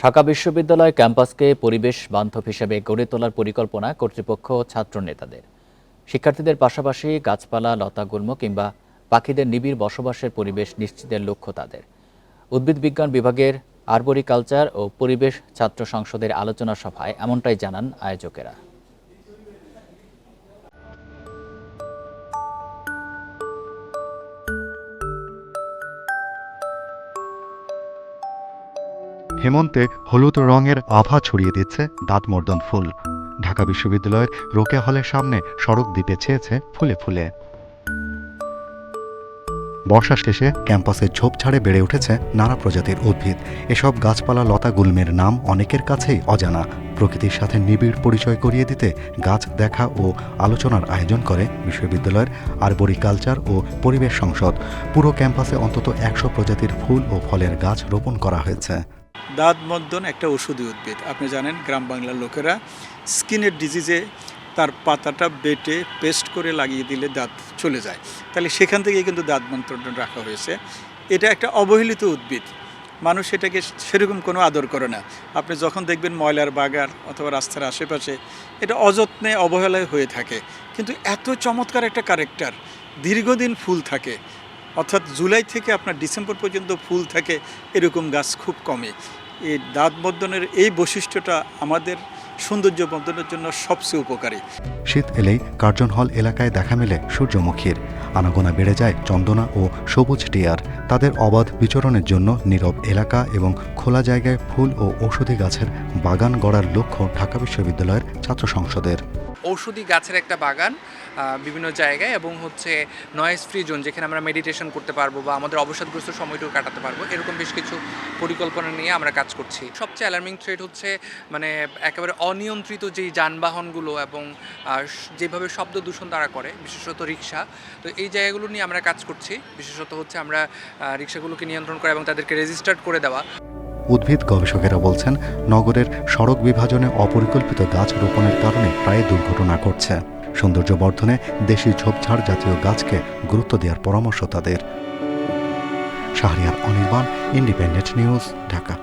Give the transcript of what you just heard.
ঢাকা বিশ্ববিদ্যালয় ক্যাম্পাসকে পরিবেশ বান্ধব হিসেবে গড়ে তোলার পরিকল্পনা কর্তৃপক্ষ ছাত্র নেতাদের শিক্ষার্থীদের পাশাপাশি গাছপালা লতাগুল্ম কিংবা পাখিদের নিবিড় বসবাসের পরিবেশ নিশ্চিতের লক্ষ্য তাদের। উদ্ভিদ বিজ্ঞান বিভাগের আরবরিকালচার ও পরিবেশ ছাত্র সংসদের আলোচনা সভায় এমনটাই জানান আয়োজকেরা। হেমন্তে হলুদ রঙের আভা ছড়িয়ে দিচ্ছে দাঁতমর্দন ফুল। ঢাকা বিশ্ববিদ্যালয়ের রোকে হলের সামনে সড়ক দ্বীপে ছেয়েছে ফুলে ফুলে। বর্ষা শেষে ক্যাম্পাসে ঝোপঝাড়ে বেড়ে উঠেছে নানা প্রজাতির উদ্ভিদ। এসব গাছপালা লতা গুল্মের নাম অনেকের কাছেই অজানা। প্রকৃতির সাথে নিবিড় পরিচয় করিয়ে দিতে গাছ দেখা ও আলোচনার আয়োজন করে বিশ্ববিদ্যালয়ের আরবরিকালচার ও পরিবেশ সংসদ। পুরো ক্যাম্পাসে অন্তত একশো প্রজাতির ফুল ও ফলের গাছ রোপণ করা হয়েছে। দাঁত মদ্দন একটা ওষুধি উদ্ভিদ। আপনি জানেন, গ্রাম বাংলার লোকেরা স্কিনের ডিজিজে তার পাতাটা বেটে পেস্ট করে লাগিয়ে দিলে দাঁত চলে যায়। তাহলে সেখান থেকেই কিন্তু দাঁত মন্ত্রণ রাখা হয়েছে। এটা একটা অবহেলিত উদ্ভিদ। মানুষ এটাকে সেরকম কোনো আদর করে না। আপনি যখন দেখবেন ময়লার বাগান অথবা রাস্তার আশেপাশে, এটা অযত্নে অবহেলায় হয়ে থাকে। কিন্তু এত চমৎকার একটা ক্যারেক্টার দীর্ঘদিন ফুল থাকে। অর্থাৎ জুলাই থেকে আপনার ডিসেম্বর পর্যন্ত ফুল থাকে, এরকম গাছ খুব কমে এই দাঁত বর্ধনের এই বৈশিষ্ট্যটা আমাদের সৌন্দর্য বর্ধনের জন্য সবচেয়ে উপকারী। শীত এলেই কার্জন হল এলাকায় দেখা মেলে সূর্যমুখীর। আনাগোনা বেড়ে যায় চন্দনা ও সবুজ টিয়ার। তাদের অবাধ বিচরণের জন্য নীরব এলাকা এবং খোলা জায়গায় ফুল ও ঔষধি গাছের বাগান গড়ার লক্ষ্য ঢাকা বিশ্ববিদ্যালয়ের ছাত্র সংসদের। ঔষধি গাছের একটা বাগান বিভিন্ন জায়গায় এবং হচ্ছে নয়েজ ফ্রি জোন যেখানে আমরা মেডিটেশন করতে পারব বা আমাদের অবসাদগ্রস্ত সময়টুকু কাটাতে পারব, এরকম বেশ কিছু পরিকল্পনা নিয়ে আমরা কাজ করছি। সবচেয়ে অ্যালার্মিং থ্রেট হচ্ছে মানে একেবারে অনিয়ন্ত্রিত যেই যানবাহনগুলো এবং যেভাবে শব্দ দূষণ তারা করে, বিশেষত রিক্সা, তো এই জায়গাগুলো নিয়ে আমরা কাজ করছি। বিশেষত হচ্ছে আমরা রিক্সাগুলোকে নিয়ন্ত্রণ করা এবং তাদেরকে রেজিস্টার্ড করে দেওয়া। উদ্ভিদ গবেষকেরা বলছেন, নগরের সড়ক বিভাজনে অপরিকল্পিত গাছ রোপণের কারণে প্রায় দুর্ঘটনা ঘটছে। সৌন্দর্য বর্ধনে দেশি ঝোপঝাড় জাতীয় গাছকে গুরুত্ব দেওয়ার পরামর্শ তাদের। Shahriar Anirban independent news Dhaka.